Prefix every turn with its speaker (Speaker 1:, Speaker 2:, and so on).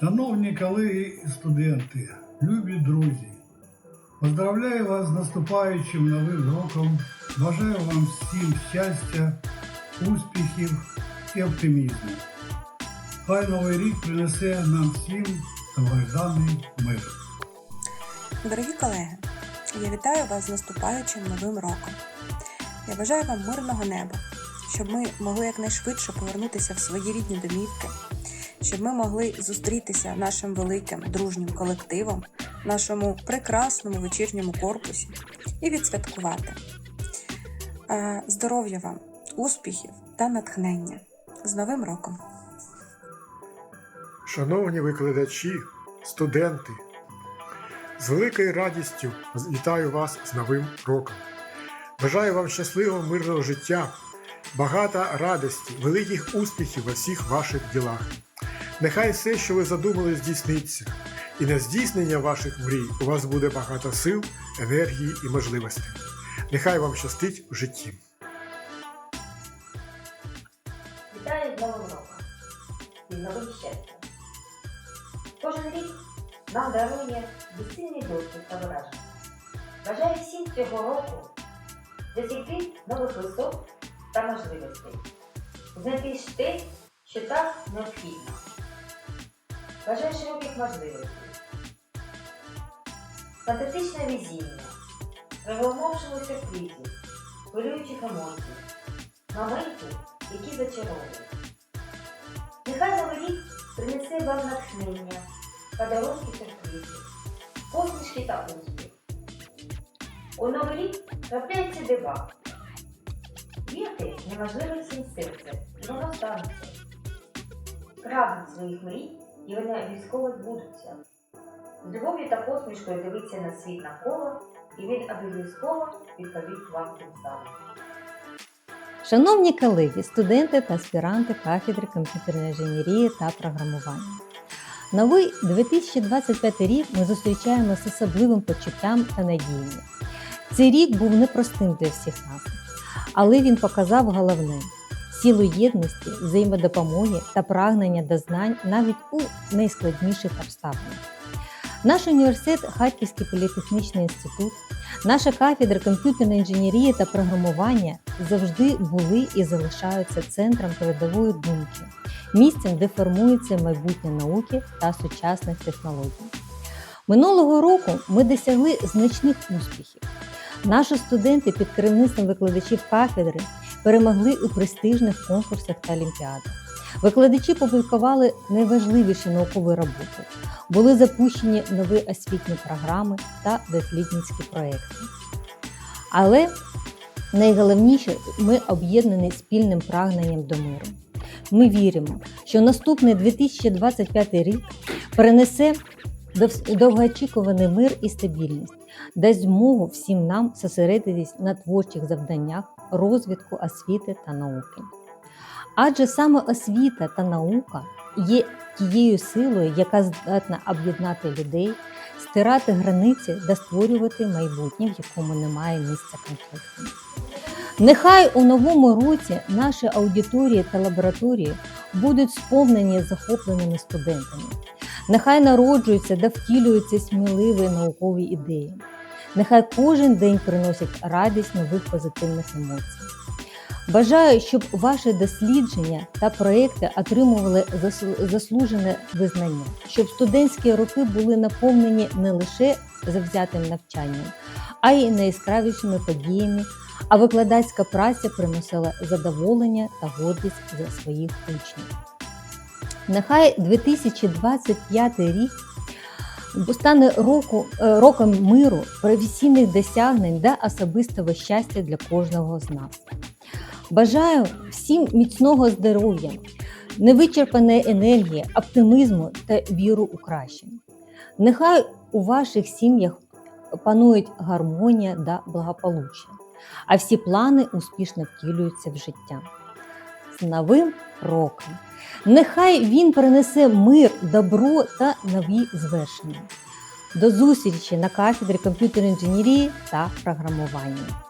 Speaker 1: Шановні колеги і студенти, любі друзі, поздравляю вас з наступаючим новим роком. Бажаю вам всім щастя, успіхів і оптимізму. Хай новий рік принесе нам всім довгожданий мир.
Speaker 2: Дорогі колеги, я вітаю вас з наступаючим новим роком. Я бажаю вам мирного неба, щоб ми могли якнайшвидше повернутися в свої рідні домівки, щоб ми могли зустрітися нашим великим дружнім колективом, нашому прекрасному вечірньому корпусі і відсвяткувати. Е, Здоров'я вам, успіхів та натхнення з Новим роком!
Speaker 3: Шановні викладачі, студенти, з великою радістю вітаю вас з Новим роком. Бажаю вам щасливого мирного життя, багато радості, великих успіхів у всіх ваших ділах. Нехай все, що ви задумали, здійсниться, і на здійснення ваших мрій у вас буде багато сил, енергії і можливостей. Нехай вам щастить в житті.
Speaker 4: Вітаю з Новим роком і новим щастям. Кожен рік нам дарує безцінний досвід та враження. Бажаю всім цього року досягти нових висот та можливостей, знайти те, що так необхідно. Бажаю широких можливостей, фантастичне везіння, приголомшених сюрпризів, хвилюючих емоцій, моментів, які зачаровують. Нехай новий рік принесе вам натхнення, подарунки сюрпризів, посмішки та успіх. У новий рік трапляються дива. Вірте неможливе всім серце, і воно станеться. Прагніть своїх мрій, і вони обов'язково збудуться. З любов'ю та посмішкою дивіться на світ навколо, і він обов'язково відповість вам тим самим.
Speaker 5: Шановні колеги, студенти та аспіранти кафедри комп'ютерної інженерії та програмування. Новий 2025 рік ми зустрічаємо з особливим почуттям та надіями. Цей рік був непростим для всіх нас, але він показав головне силу єдності, взаємодопомоги та прагнення до знань навіть у найскладніших обставинах. Наш університет, Харківський політехнічний інститут, наша кафедра комп'ютерної інженерії та програмування завжди були і залишаються центром передової думки, місцем, де формується майбутнє науки та сучасних технологій. Минулого року ми досягли значних успіхів. Наші студенти під керівництвом викладачів кафедри перемогли у престижних конкурсах та олімпіадах. Викладачі публікували найважливіші наукові роботи, були запущені нові освітні програми та дослідницькі проекти. Але найголовніше, ми об'єднані спільним прагненням до миру. Ми віримо, що наступний 2025 рік принесе довгоочікуваний мир і стабільність, дасть змогу всім нам зосередитись на творчих завданнях розвитку освіти та науки. Адже саме освіта та наука є тією силою, яка здатна об'єднати людей, стирати границі та створювати майбутнє, в якому немає місця конфлікту. Нехай у новому році наші аудиторії та лабораторії будуть сповнені захопленими студентами. Нехай народжуються та втілюються сміливі наукові ідеї. Нехай кожен день приносить радість нових позитивних емоцій. Бажаю, щоб ваші дослідження та проекти отримували заслужене визнання, щоб студентські роки були наповнені не лише завзятим навчанням, а й найяскравішими подіями, а викладацька праця приносила задоволення та гордість за своїх учнів. Нехай 2025 рік стане року, е, роком миру, професійних досягнень та особистого щастя для кожного з нас. Бажаю всім міцного здоров'я, невичерпаної енергії, оптимізму та віру у краще. Нехай у ваших сім'ях панують гармонія та благополуччя, а всі плани успішно втілюються в життя. З Новим роком! Нехай він принесе мир, добро та нові звершення. До зустрічі на кафедрі комп'ютерної інженерії та програмування.